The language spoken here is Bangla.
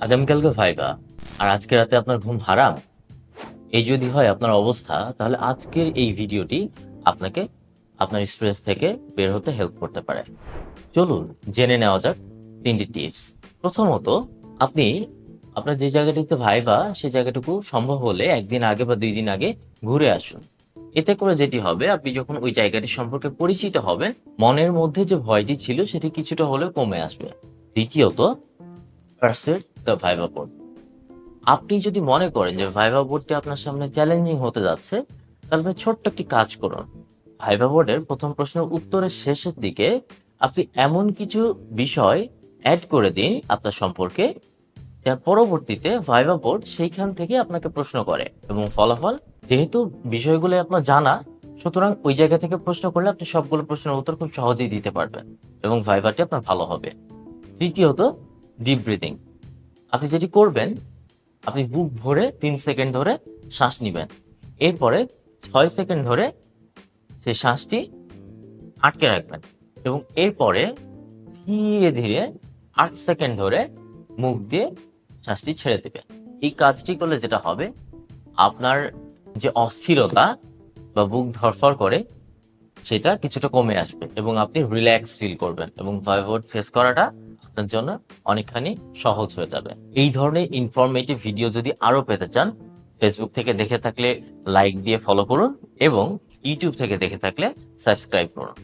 আগামীকালকে ভাইবা। আর আজকে রাতে আপনার ঘুম হারাম। এই যদি হয় আপনার অবস্থা, তাহলে আজকের এই ভিডিওটি আপনাকে, আপনার স্ট্রেস থেকে বের হতে হেল্প করতে পারে। চলুন জেনে নেওয়া যাক তিনটি টিপস প্রথমত, আপনি আপনার যে জায়গাটিতে ভাইবা সেই জায়গাটুকু সম্ভব হলে একদিন আগে বা দুই দিন আগে ঘুরে আসুন। এতে করে যেটি হবে, আপনি যখন ওই জায়গাটি সম্পর্কে পরিচিত হবেন, মনের মধ্যে যে ভয়টি ছিল, সেটি কিছুটা হলেও কমে আসবে। দ্বিতীয়ত দ্য ভাইবা বোর্ড আপনি যদি মনে করেন যে ভাইভা বোর্ডটি আপনার সামনে চ্যালেঞ্জিং হতে যাচ্ছে, তাহলে ছোট্ট একটি কাজ করুন। ভাইভা বোর্ডের প্রথম প্রশ্নের উত্তরের শেষের দিকে আপনি এমন কিছু বিষয় অ্যাড করে দিন আপনার সম্পর্কে, যার পরবর্তীতে ভাইভা বোর্ড সেইখান থেকে আপনাকে প্রশ্ন করে এবং ফলাফল যেহেতু বিষয়গুলো আপনার জানা, সুতরাং ওই জায়গা থেকে প্রশ্ন করলে আপনি সবগুলো প্রশ্নের উত্তর খুব সহজেই দিতে পারবেন এবং ভাইবাটি আপনার ভালো হবে। তৃতীয়ত ডিপ ব্রিদিং আপনি যেটি করবেন, আপনি বুক ভরে তিন সেকেন্ড ধরে শ্বাস নেবেন। এরপরে ছয় সেকেন্ড ধরে সেই শ্বাসটি আটকে রাখবেন এবং এরপরে ধীরে ধীরে আট সেকেন্ড ধরে মুখ দিয়ে শ্বাসটি ছেড়ে দেবেন। এই কাজটি করলে যেটা হবে, আপনার যে অস্থিরতা বা বুক ধরফর করে, সেটা কিছুটা কমে আসবে এবং আপনি রিল্যাক্স ফিল করবেন এবং ভাইবোর্ড ফেস করাটা আপনার জন্য অনেকখানি সহজ হয়ে যাবে। এই ধরনের ইনফরমেটিভ ভিডিও যদি আরও পেতে চান ফেসবুক থেকে দেখে থাকলে লাইক দিয়ে ফলো করুন এবং ইউটিউব থেকে দেখে থাকলে সাবস্ক্রাইব করুন।